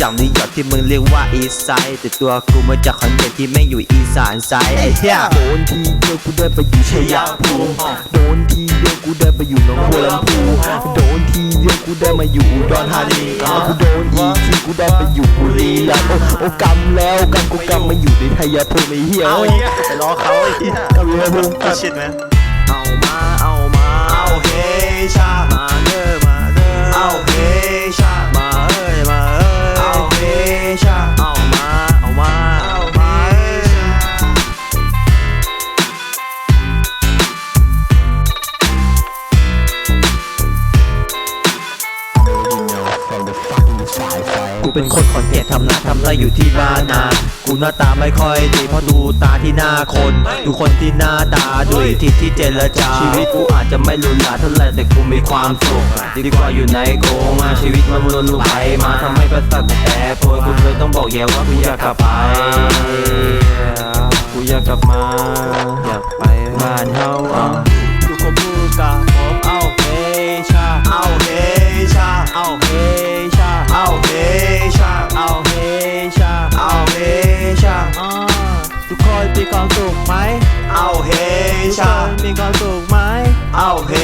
จากนิวยอร์กที่มึงเรียกว่าอีสไซด์แต่ตัวกูมาจากขอนแก่นที่แม่งอยู่อีสานไซด์ไอ้เหี้ยโดนทีเดียวกูได้ไปอยู่ชัยภูมิโดนทีเดียวกูได้ไปอยู่หนองบัวลำพูโดนทีเดียวกูได้มาอยู่อุดรธานีแล้วกูโดนอีกทีกูได้ไปอยู่บุรีรัมย์โอ้โอ้กำแล้วกำกูกำมาอยู่ในไทยภูมิไอ้เหี้ยเอาเอ้ยเหี้ยไปล้อเขาไอ้เหี้ยกำชัยภูมิก็ชิดไหมเอามาเอามาเอาเฮช เป็นคนขอนแก่นทำนาทำไรอยู่ที่บ้านนา กูหน้าตาไม่ค่อยดีเพราะดูตาที่หน้าคน ดูคนที่หน้าตาด้วยทิศที่เจรจา ชีวิตกูอาจจะไม่รุนหราเท่าไรแต่กูมีความสุขดีกว่าอยู่ในโกงอะชีวิตมันวนลูปไปมาทำให้ประสาทกูแปรปรวนกูเลยต้องบอกแย่ว่ากูอยากกลับไปกูอยากกลับมา อยากไปบ้านเฮาอะทุกคนพูดกับผมเอาเฮชาเอาเฮชาเอาเฮ มีความสุขไหมเอาเฮทุกชาคนมีความสุขไหม เอาเฮชา